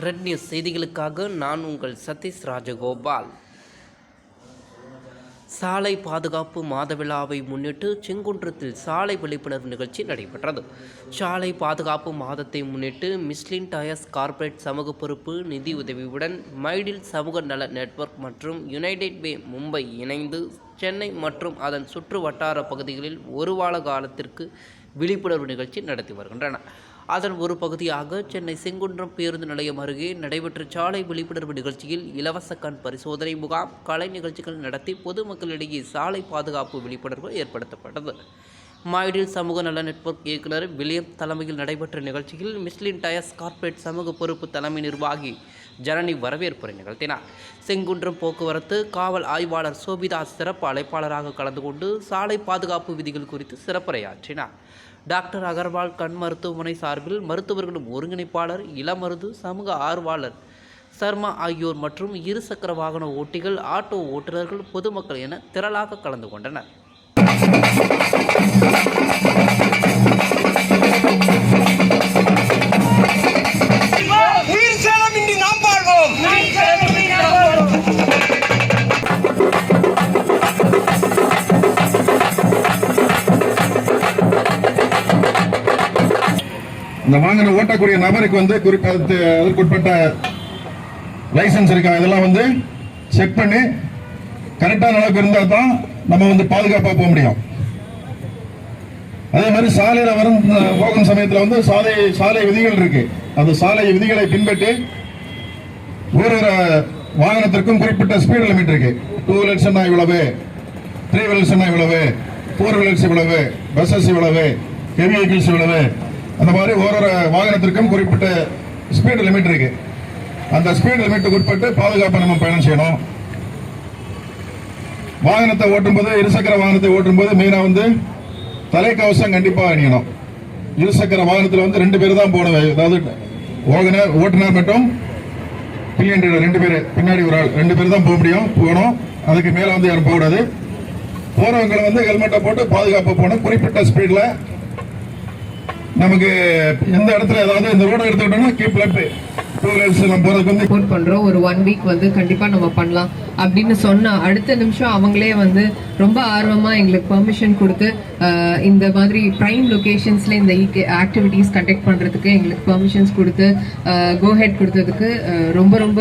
Red news செய்திகளுக்காக நான் உங்கள் சதீஷ் ராஜகோபால். சாலை பாதுகாப்பு மாத விழாவை முன்னிட்டு செங்குன்றத்தில் சாலை விழிப்புணர்வு நிகழ்ச்சி நடைபெற்றது. சாலை பாதுகாப்பு மாதத்தை முன்னிட்டு மிஸ்லின் டயர்ஸ் கார்ப்பரேட் சமூக பொறுப்பு நிதி உதவியுடன் மைடில் சமூக நல நெட்வொர்க் மற்றும் யுனைடெட் வே மும்பை இணைந்து சென்னை மற்றும் அதன் சுற்று வட்டார பகுதிகளில் ஒரு வார காலத்திற்கு விழிப்புணர்வு நிகழ்ச்சி நடத்தி வருகின்றன. அதன் ஒரு பகுதியாக சென்னை செங்குன்றம் பேருந்து நிலையம் அருகே நடைபெற்ற சாலை விழிப்புணர்வு நிகழ்ச்சியில் இலவச கண் பரிசோதனை முகாம் கலை நிகழ்ச்சிகள் நடத்தி பொதுமக்களிடையே சாலை பாதுகாப்பு விழிப்புணர்வு ஏற்படுத்தப்பட்டது. மைடில் சமூக நல நெட்வொர்க் இயக்குனர் வில்லியம் தலைமையில் நடைபெற்ற நிகழ்ச்சியில் மிஸ்லின் டயர்ஸ் கார்ப்பரேட் சமூக பொறுப்பு தலைமை நிர்வாகி ஜனனி வரவேற்புரை நிகழ்த்தினார். செங்குன்றம் போக்குவரத்து காவல் ஆய்வாளர் சோபிதாஸ் சிறப்பு அழைப்பாளராக கலந்து கொண்டு சாலை பாதுகாப்பு விதிகள் குறித்து சிறப்புரையாற்றினார். டாக்டர் அகர்வால் கண் மருத்துவமனை சார்பில் மருத்துவர்களும் ஒருங்கிணைப்பாளர் இளமருது சமூக ஆர்வலர் சர்மா ஆகியோர் மற்றும் இருசக்கர வாகன ஓட்டிகள் ஆட்டோ ஓட்டுநர்கள் பொதுமக்கள் என திரளாக கலந்து கொண்டனர். இந்த வாகனம் ஓட்டக்கூடிய நபருக்கு வந்து குறிப்பா அதற்குட்பட்ட லைசன்ஸ் இருக்கா? இதெல்லாம் வந்து செக் பண்ணி கரெக்டான அளவுக்கு இருந்தால் தான் நம்ம வந்து பாதுகாப்பாக போக முடியும். அதே மாதிரி சாலையில வரும் போகும் சமயத்தில் வந்து சாலை சாலை விதிகள் இருக்கு. அந்த சாலை விதிகளை பின்பற்றி ஒரு ஒரு வாகனத்திற்கும் குறிப்பிட்ட ஸ்பீடு லிமிட் இருக்கு. டூ வீலர்ஸ்னா இவ்வளவு? த்ரீ வீலர்ஸ்னா இவ்வளவு? ஃபோர் வீலர்ஸ் இவ்வளவு? பஸ்ஸஸ் இவ்வளவு? ஹெவி வெஹிக்கிள்ஸ் இவ்வளவு? அந்த மாதிரி ஒரு ஒரு வாகனத்திற்கும் குறிப்பிட்ட ஸ்பீடு லிமிட் இருக்கு. அந்த ஸ்பீடு லிமிட்டுக்கு உட்பட்டு பாதுகாப்பை நம்ம பயணம் செய்யணும். வாகனத்தை ஓட்டும்போது இருசக்கர வாகனத்தை ஓட்டும்போது மெயினாக வந்து தலைக்கவசம் கண்டிப்பா அணியணும். இருசக்கர வாகனத்தில் வந்து ரெண்டு பேர் தான் போகணும் அதாவது ஓகனர் ஓட்டுநர் மட்டும் பில்லியன் ரெண்டு பேர் பின்னாடி ஒரு ஆள் ரெண்டு பேர் தான் போக முடியும் போகணும். அதுக்கு மேலே வந்து யாரும் போகக்கூடாது போறவங்களை வந்து ஹெல்மெட்டை போட்டு பாதுகாப்பு போகணும் குறிப்பிட்ட ஸ்பீடில் நமக்கு எந்த இடத்துல ஏதாவது இந்த ரோடு எடுத்துக்கிட்டோம்னா கீப் லெஃப்ட் டூ சப்போர்ட் பண்றோம். ஒரு ஒன் வீக் வந்து கண்டிப்பா நம்ம பண்ணலாம். அப்படின்னு சொன்னா அடுத்த நிமிஷம் அவங்களே வந்து ரொம்ப ஆர்வமா எங்களுக்கு பெர்மிஷன் கொடுத்து அஹ், இந்த மாதிரி பிரைம் லொகேஷன்ஸ்ல இந்த ஆக்டிவிட்டீஸ் கண்டக்ட் பண்றதுக்கு எங்களுக்கு பெர்மிஷன்ஸ் கொடுத்து கோ ஹெட் கொடுத்ததுக்கு ரொம்ப ரொம்ப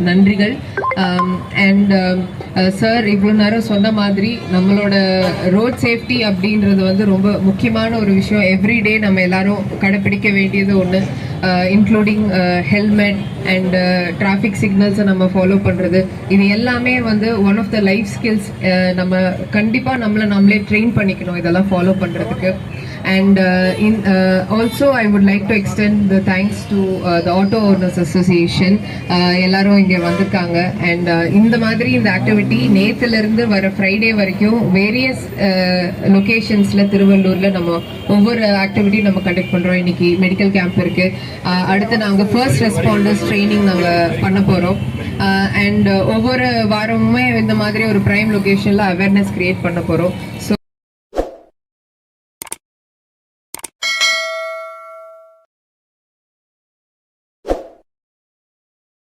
நன்றிகள். அண்ட் சார் இவ்வளோ நேரம் சொன்ன மாதிரி நம்மளோட ரோட் சேஃப்டி அப்படின்றது வந்து ரொம்ப முக்கியமான ஒரு விஷயம். எவ்ரிடே நம்ம எல்லாரும் கடைப்பிடிக்க வேண்டியது ஒன்று இன்க்ளூடிங் ஹெல்மெட் அண்ட் டிராஃபிக் சிக்னல்ஸை நம்ம ஃபாலோ பண்ணுறது இது எல்லாமே வந்து one of the life skills நம்ம கண்டிப்பாக நம்மளை நம்மளே ட்ரெயின் பண்ணிக்கணும். இதெல்லாம் ஃபாலோ பண்ணுறதுக்கு and in also I would like to extend the thanks to the auto owners association எல்லாரும் இங்கே வந்திருக்காங்க. அண்ட் uh, இந்த மாதிரி இந்த ஆக்டிவிட்டி நேத்துலேருந்து வர ஃப்ரைடே வரைக்கும் வேரியஸ் லொகேஷன்ஸில் திருவள்ளூரில் நம்ம ஒவ்வொரு ஆக்டிவிட்டியும் நம்ம கண்டக்ட் பண்ணுறோம் இன்னைக்கு மெடிக்கல் கேம்ப் இருக்கு. Uh, அடுத்து நாங்கள் ஃபர்ஸ்ட் ரெஸ்பாண்டர்ஸ் ட்ரைனிங் நாங்கள் பண்ண போகிறோம் அண்ட் uh, ஒவ்வொரு வாரமுமே இந்த மாதிரி ஒரு ப்ரைம் லொகேஷனில் அவேர்னஸ் கிரியேட் பண்ண போகிறோம் ஸோ